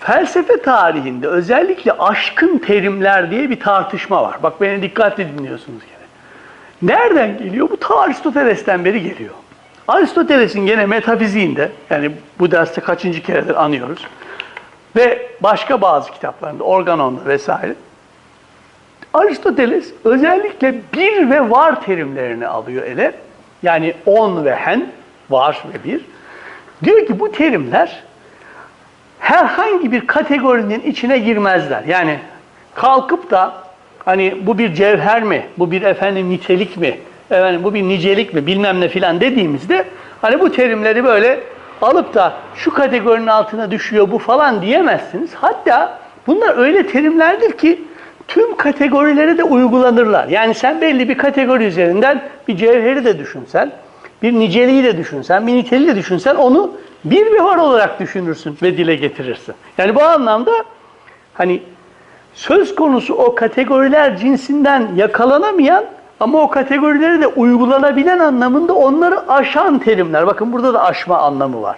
felsefe tarihinde özellikle aşkın terimler diye bir tartışma var. Bak beni dikkatli dinliyorsunuz gene. Nereden geliyor? Bu ta Aristoteles'ten beri geliyor. Aristoteles'in gene metafiziğinde, yani bu derste kaçıncı keredir anıyoruz. Ve başka bazı kitaplarında, organonda vesaire. Aristoteles özellikle bir ve var terimlerini alıyor ele. Yani on ve hen, var ve bir. Diyor ki bu terimler herhangi bir kategorinin içine girmezler. Yani kalkıp da hani bu bir cevher mi, bu bir efendim nitelik mi, efendim bu bir nicelik mi bilmem ne filan dediğimizde hani bu terimleri böyle alıp da şu kategorinin altına düşüyor bu falan diyemezsiniz. Hatta bunlar öyle terimlerdir ki tüm kategorilere de uygulanırlar. Yani sen belli bir kategori üzerinden bir cevheri de düşünsen, bir niceliği de düşünsen, bir niteliği de düşünsen onu bir ve var olarak düşünürsün ve dile getirirsin. Yani bu anlamda hani söz konusu o kategoriler cinsinden yakalanamayan ama o kategorilere de uygulanabilen anlamında onları aşan terimler. Bakın burada da aşma anlamı var.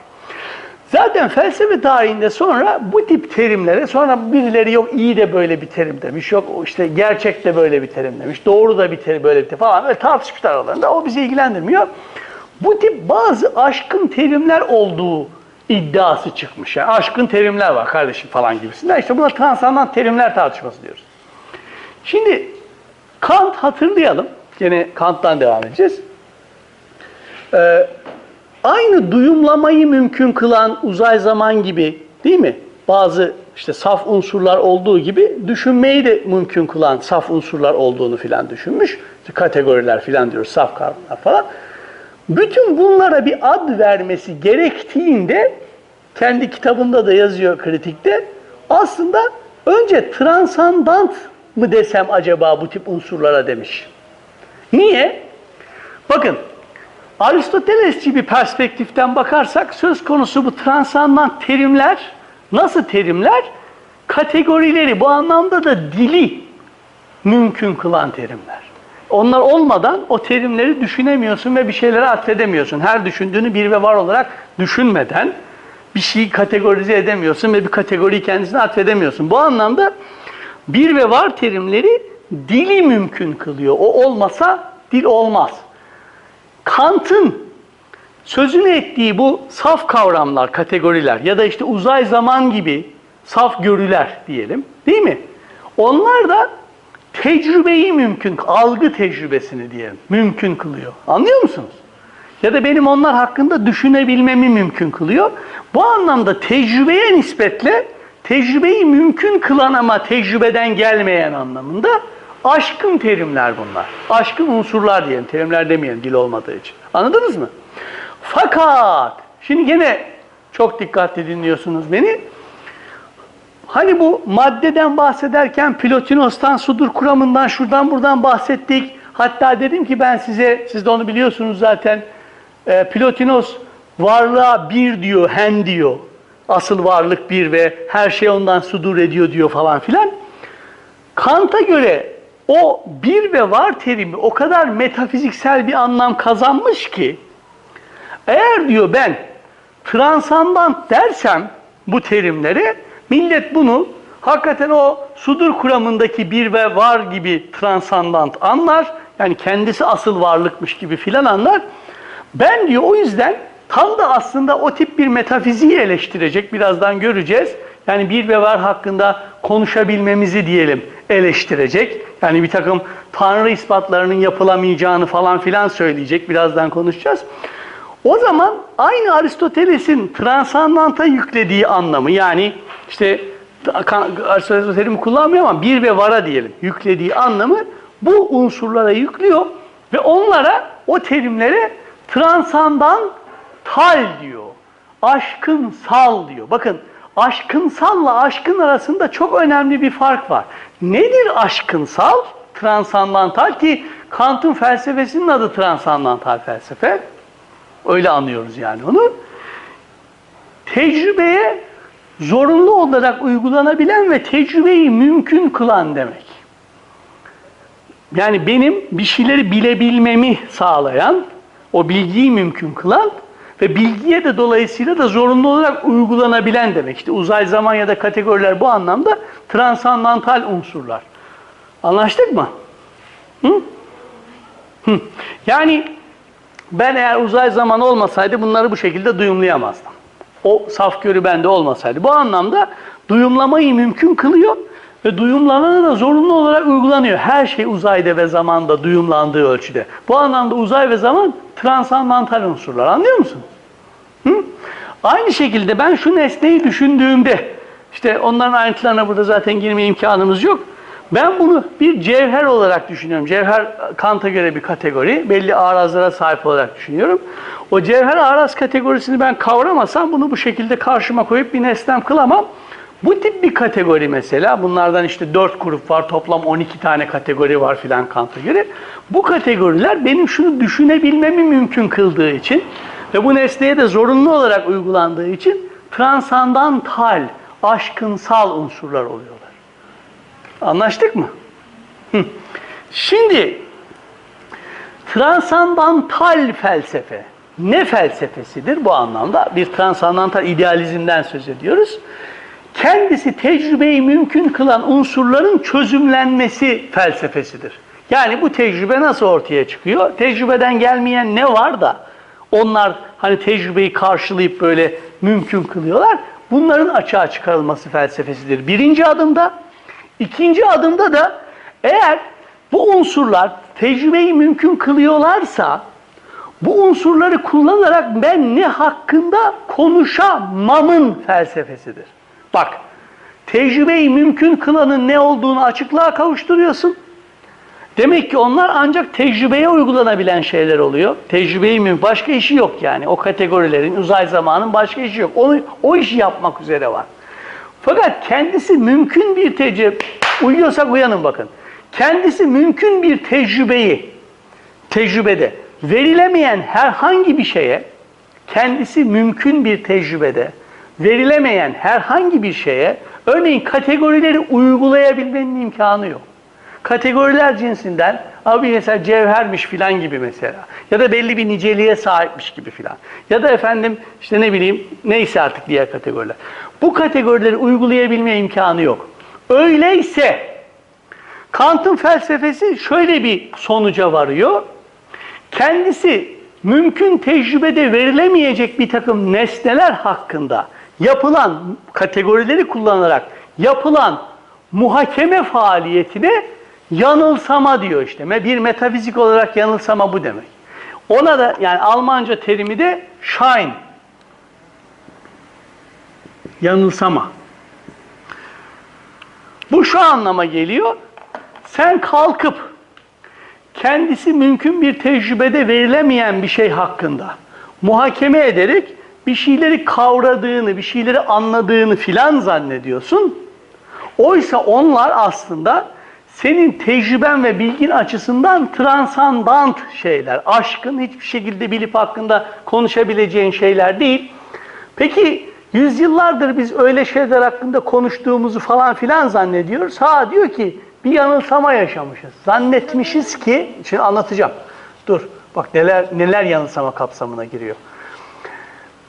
Zaten felsefe tarihinde sonra bu tip terimlere sonra birileri yok iyi de böyle bir terim demiş, yok işte gerçek de böyle bir terim demiş, doğru da bir terim böyle bir terim falan böyle tartışmışlar aralarında. O bizi ilgilendirmiyor. Bu tip bazı aşkın terimler olduğu iddiası çıkmış. Yani aşkın terimler var kardeşim falan gibisinden. İşte buna transandant terimler tartışması diyoruz. Şimdi Kant hatırlayalım. Yine Kant'tan devam edeceğiz. Ee, aynı duyumlamayı mümkün kılan uzay zaman gibi değil mi? Bazı işte saf unsurlar olduğu gibi düşünmeyi de mümkün kılan saf unsurlar olduğunu filan düşünmüş. İşte kategoriler filan diyoruz, saf kavramlar falan. Bütün bunlara bir ad vermesi gerektiğinde kendi kitabında da yazıyor kritikte. Aslında önce transandant mı desem acaba bu tip unsurlara demiş. Niye? Bakın Aristotelesçi bir perspektiften bakarsak söz konusu bu transandant terimler nasıl terimler? Kategorileri bu anlamda da dili mümkün kılan terimler. Onlar olmadan o terimleri düşünemiyorsun ve bir şeylere atfedemiyorsun. Her düşündüğünü bir ve var olarak düşünmeden bir şeyi kategorize edemiyorsun ve bir kategoriyi kendisine atfedemiyorsun. Bu anlamda bir ve var terimleri dili mümkün kılıyor. O olmasa dil olmaz. Kant'ın sözünü ettiği bu saf kavramlar, kategoriler ya da işte uzay zaman gibi saf görüler diyelim değil mi? Onlar da tecrübeyi mümkün, algı tecrübesini diyelim, mümkün kılıyor. Anlıyor musunuz? Ya da benim onlar hakkında düşünebilmemi mümkün kılıyor. Bu anlamda tecrübeye nispetle tecrübeyi mümkün kılan ama tecrübeden gelmeyen anlamında aşkın terimler bunlar. Aşkın unsurlar diyelim, terimler demeyelim dil olmadığı için. Anladınız mı? Fakat, şimdi gene çok dikkatli dinliyorsunuz beni. Hani bu maddeden bahsederken Plotinos'tan, sudur kuramından, şuradan buradan bahsettik. Hatta dedim ki ben size, siz de onu biliyorsunuz zaten. E, Plotinos varlığa bir diyor, hen diyor. Asıl varlık bir ve her şey ondan sudur ediyor diyor falan filan. Kant'a göre o bir ve var terimi o kadar metafiziksel bir anlam kazanmış ki eğer diyor ben transandant dersem bu terimlere millet bunu hakikaten o sudur kuramındaki bir ve var gibi transandant anlar. Yani kendisi asıl varlıkmış gibi filan anlar. Ben diyor o yüzden tam da aslında o tip bir metafiziği eleştirecek. Birazdan göreceğiz. Yani bir ve var hakkında konuşabilmemizi diyelim eleştirecek. Yani bir takım tanrı ispatlarının yapılamayacağını falan filan söyleyecek. Birazdan konuşacağız. O zaman aynı Aristoteles'in transandanta yüklediği anlamı yani işte Aristoteles terimi kullanmıyor ama bir ve vara diyelim yüklediği anlamı bu unsurlara yüklüyor ve onlara o terimlere transandantal diyor. Aşkın sal diyor. Bakın aşkınsalla aşkın arasında çok önemli bir fark var. Nedir aşkınsal? Transandantal ki Kant'ın felsefesinin adı transandantal felsefe. Öyle anlıyoruz yani onu. Tecrübeye zorunlu olarak uygulanabilen ve tecrübeyi mümkün kılan demek. Yani benim bir şeyleri bilebilmemi sağlayan, o bilgiyi mümkün kılan ve bilgiye de dolayısıyla da zorunlu olarak uygulanabilen demek. İşte uzay zaman ya da kategoriler bu anlamda transandantal unsurlar. Anlaştık mı? Hı? Hı. Yani ben eğer uzay zaman olmasaydı bunları bu şekilde duyumlayamazdım. O saf görü bende olmasaydı. Bu anlamda duyumlamayı mümkün kılıyor ve duyumlananı da zorunlu olarak uygulanıyor. Her şey uzayda ve zamanda duyumlandığı ölçüde. Bu anlamda uzay ve zaman transandantal unsurlar. Anlıyor musun? Hı? Aynı şekilde ben şu nesneyi düşündüğümde, işte onların ayrıntılarına burada zaten girme imkanımız yok. Ben bunu bir cevher olarak düşünüyorum. Cevher Kant'a göre bir kategori. Belli arazlara sahip olarak düşünüyorum. O cevher araz kategorisini ben kavramasam bunu bu şekilde karşıma koyup bir nesnem kılamam. Bu tip bir kategori mesela. Bunlardan işte 4 grup var. Toplam 12 tane kategori var filan Kant'a göre. Bu kategoriler benim şunu düşünebilmemi mümkün kıldığı için ve bu nesneye de zorunlu olarak uygulandığı için transandantal, aşkınsal unsurlar oluyorlar. Anlaştık mı? Şimdi transandantal felsefe ne felsefesidir bu anlamda? Bir transandantal idealizmden söz ediyoruz. Kendisi tecrübeyi mümkün kılan unsurların çözümlenmesi felsefesidir. Yani bu tecrübe nasıl ortaya çıkıyor? Tecrübeden gelmeyen ne var da onlar hani tecrübeyi karşılayıp böyle mümkün kılıyorlar. Bunların açığa çıkarılması felsefesidir. Birinci adımda İkinci adımda da eğer bu unsurlar tecrübeyi mümkün kılıyorlarsa bu unsurları kullanarak ben ne hakkında konuşamamın felsefesidir. Bak, tecrübeyi mümkün kılanın ne olduğunu açıklığa kavuşturuyorsun. Demek ki onlar ancak tecrübeye uygulanabilen şeyler oluyor. Tecrübeyi mümkün, başka işi yok yani. O kategorilerin, uzay zamanın başka işi yok. Onu, o işi yapmak üzere var. Fakat kendisi mümkün bir tecrübe, uyuyorsak uyanın bakın. Kendisi mümkün bir tecrübeyi, tecrübede verilemeyen herhangi bir şeye, kendisi mümkün bir tecrübede verilemeyen herhangi bir şeye, örneğin kategorileri uygulayabilmenin imkanı yok. Kategoriler cinsinden, abi mesela cevhermiş filan gibi mesela. Ya da belli bir niceliğe sahipmiş gibi filan. Ya da efendim işte ne bileyim neyse artık diğer kategoriler. Bu kategorileri uygulayabilme imkanı yok. Öyleyse Kant'ın felsefesi şöyle bir sonuca varıyor. Kendisi mümkün tecrübede verilemeyecek bir takım nesneler hakkında yapılan kategorileri kullanarak yapılan muhakeme faaliyetine yanılsama diyor işte. Bir metafizik olarak yanılsama bu demek. Ona da yani Almanca terimi de shine. Yanılsama. Bu şu anlama geliyor. Sen kalkıp kendisi mümkün bir tecrübede verilemeyen bir şey hakkında muhakeme ederek bir şeyleri kavradığını, bir şeyleri anladığını filan zannediyorsun. Oysa onlar aslında senin tecrüben ve bilgin açısından transandant şeyler. Aşkın hiçbir şekilde bilip hakkında konuşabileceğin şeyler değil. Peki yüzyıllardır biz öyle şeyler hakkında konuştuğumuzu falan filan zannediyoruz. Ha diyor ki bir yanılsama yaşamışız. Zannetmişiz ki, şimdi anlatacağım. Dur bak neler neler yanılsama kapsamına giriyor.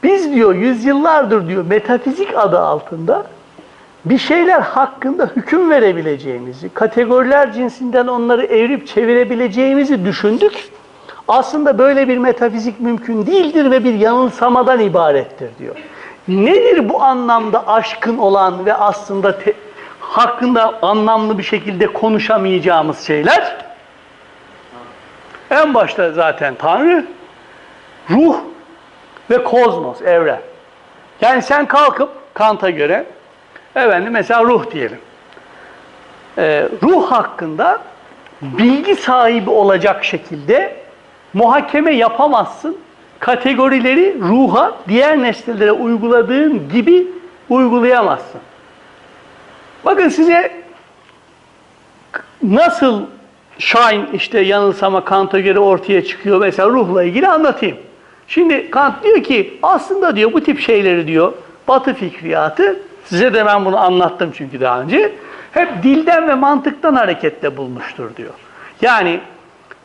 Biz diyor yüzyıllardır diyor metafizik adı altında bir şeyler hakkında hüküm verebileceğimizi, kategoriler cinsinden onları evrip çevirebileceğimizi düşündük. Aslında böyle bir metafizik mümkün değildir ve bir yanılsamadan ibarettir diyor. Nedir bu anlamda aşkın olan ve aslında te- hakkında anlamlı bir şekilde konuşamayacağımız şeyler? En başta zaten Tanrı, ruh ve kozmos, evren. Yani sen kalkıp Kant'a göre efendim mesela ruh diyelim. Ee, ruh hakkında bilgi sahibi olacak şekilde muhakeme yapamazsın. Kategorileri ruha, diğer nesnelere uyguladığın gibi uygulayamazsın. Bakın size nasıl Shine işte yanılsama Kant'a göre ortaya çıkıyor mesela ruhla ilgili anlatayım. Şimdi Kant diyor ki aslında diyor bu tip şeyleri diyor Batı fikriyatı size de ben bunu anlattım çünkü daha önce hep dilden ve mantıktan hareketle bulmuştur diyor. Yani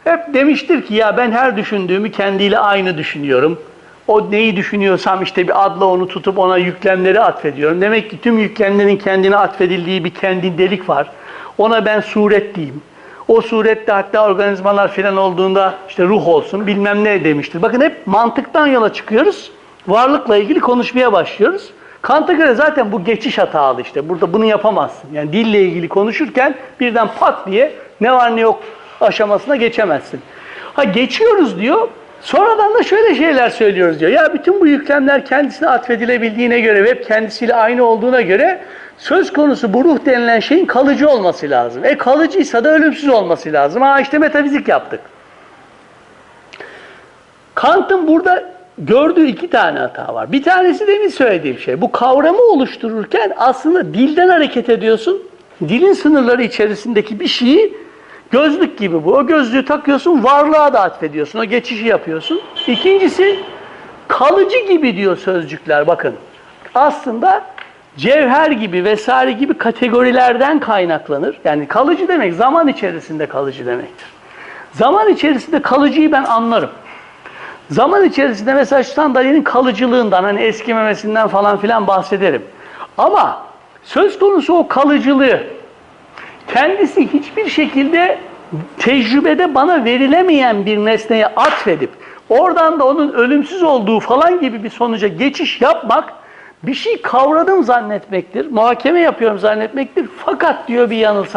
hep demiştir ki ya ben her düşündüğümü kendiyle aynı düşünüyorum. o neyi düşünüyorsam işte bir adla onu tutup ona yüklemleri atfediyorum. Demek ki tüm yüklemlerin kendine atfedildiği bir kendindelik var. Ona ben suret diyeyim. O surette hatta organizmalar filan olduğunda işte ruh olsun bilmem ne demiştir. Bakın hep mantıktan yola çıkıyoruz. Varlıkla ilgili konuşmaya başlıyoruz. Kant'a göre zaten bu geçiş hatalı işte. Burada bunu yapamazsın. Yani dille ilgili konuşurken birden pat diye ne var ne yok aşamasına geçemezsin. Ha geçiyoruz diyor. Sonradan da şöyle şeyler söylüyoruz diyor. Ya bütün bu yüklemler kendisine atfedilebildiğine göre ve kendisiyle aynı olduğuna göre söz konusu bu ruh denilen şeyin kalıcı olması lazım. E kalıcıysa da ölümsüz olması lazım. Ha işte metafizik yaptık. Kant'ın burada gördüğü iki tane hata var. Bir tanesi demin söylediğim şey. Bu kavramı oluştururken aslında dilden hareket ediyorsun. Dilin sınırları içerisindeki bir şeyi gözlük gibi bu. O gözlüğü takıyorsun, varlığa da atfediyorsun. O geçişi yapıyorsun. İkincisi kalıcı gibi diyor sözcükler bakın. Aslında cevher gibi vesaire gibi kategorilerden kaynaklanır. Yani kalıcı demek zaman içerisinde kalıcı demektir. Zaman içerisinde kalıcıyı ben anlarım. Zaman içerisinde mesela sandalyenin kalıcılığından hani eskimemesinden falan filan bahsederim. Ama söz konusu o kalıcılığı kendisi hiçbir şekilde tecrübede bana verilemeyen bir nesneye atfedip oradan da onun ölümsüz olduğu falan gibi bir sonuca geçiş yapmak bir şey kavradım zannetmektir. Muhakeme yapıyorum zannetmektir. Fakat diyor bir yanılsam